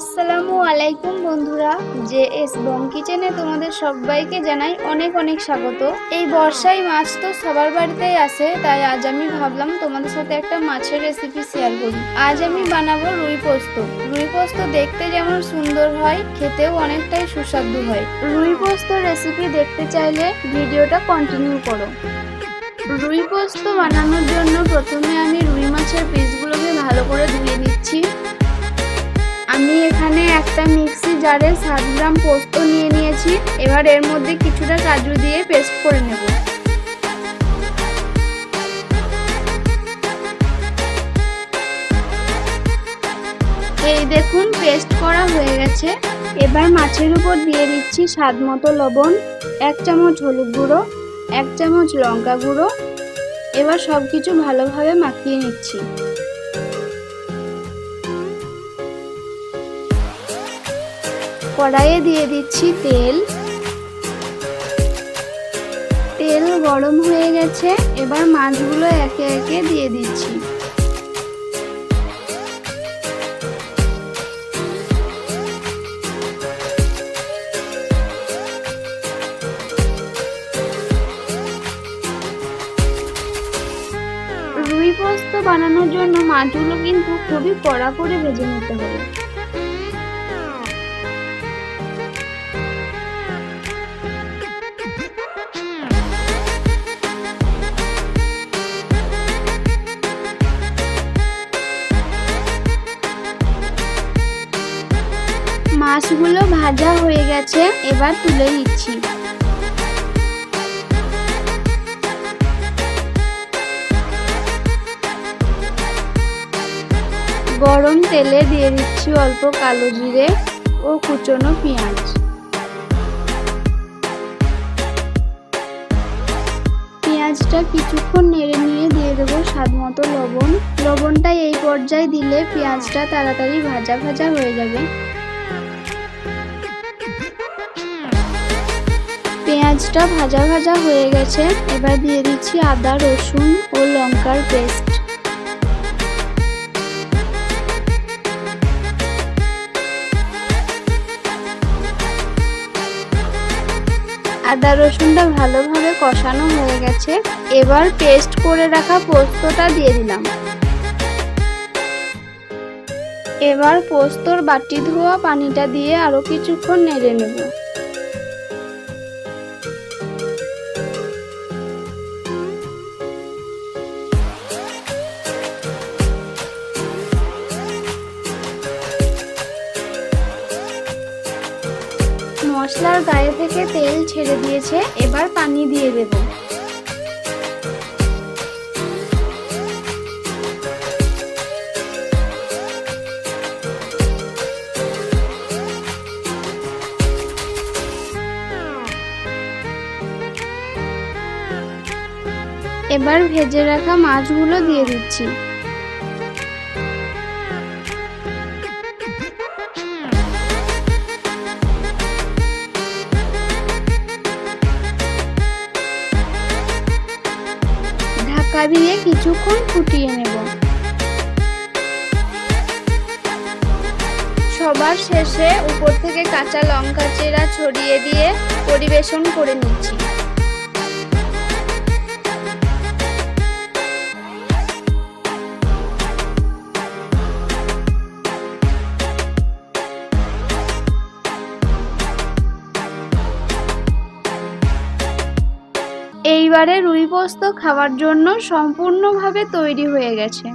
আসসালামু আলাইকুম বন্ধুরা, জে এস বং কিচেনে তোমাদের সবাইকে জানাই অনেক অনেক স্বাগত। এই বর্ষায় মাছ তো সবার বাড়িতেই আসে তাই আজ আমি ভাবলাম তোমাদের সাথে একটা মাছের রেসিপি শেয়ার করি। আজ আমি বানাবো রুই পোস্ত। রুই পোস্ত দেখতে যেমন সুন্দর হয়, খেতেও অনেকটাই সুস্বাদু হয়। রুই পোস্ত রেসিপি দেখতে চাইলে ভিডিওটা কন্টিনিউ করো। রুই পোস্ত বানানোর জন্য প্রথমে আমি রুই মাছের পিসগুলোকে ভালো করে ধুয়ে এখানে একটা মিক্সি জারে সাত গ্রাম পোস্ত নিয়ে নিয়েছি। এবার এর মধ্যে কিছুটা কাজু দিয়ে পেস্ট করে নেব। এই দেখুন, পেস্ট করা হয়ে গেছে। এবার মাছের উপর দিয়ে দিচ্ছি স্বাদ মতো লবণ, এক চামচ হলুদ গুঁড়ো, এক চামচ লঙ্কা গুঁড়ো। এবার সব কিছু ভালোভাবে মাখিয়ে নিচ্ছি। কড়াইয়ে দিয়ে দিচ্ছি তেল। তেল গরম হয়ে গেছে, এবার মাছগুলো একে একে দিয়ে দিচ্ছি। রুই পোস্ত বানানোর জন্য মাছগুলো কিন্তু খুবই কড়া করে ভেজে নিতে হবে। মাছগুলো ভাজা হয়ে গেছে, এবার তুলে নিচ্ছি। গরম তেলে দিয়ে দিচ্ছি অল্প কালো জিরে ও কুচনো পেঁয়াজ। পেঁয়াজটা কিছুক্ষণ নেড়ে নিয়ে দিয়ে দেবো স্বাদ মতো লবণ। লবণটা এই পর্যায়ে দিলে পেঁয়াজটা তাড়াতাড়ি ভাজা ভাজা হয়ে যাবে। পেঁয়াজটা ভাজা ভাজা হয়ে গেছে। এবার দিয়ে দিচ্ছি আদা, রসুন ও লঙ্কার পেস্ট। আদা, রসুনটা ভালোভাবে কষানো হয়ে গেছে। এবার পেস্ট করে রাখা পোস্তটা দিয়ে দিলাম। এবার পোস্তর বাটি ধোয়া পানিটা দিয়ে আরও কিছুক্ষণ নেড়ে নেব। মশলার গায়ে থেকে তেল ছেড়ে দিয়েছে, এবার পানি দিয়ে দেব। এবার ভেজে রাখা মাছগুলো দিয়ে দিচ্ছি। ঢাকা দিয়ে কিছুক্ষণ ফুটিয়ে নেব। সবার শেষে উপর থেকে কাঁচা লঙ্কা চেরা ছড়িয়ে দিয়ে পরিবেশন করে নিচ্ছি। এইবারে রুই পোস্ত খাওয়ার জন্য সম্পূর্ণভাবে তৈরি হয়ে গেছে।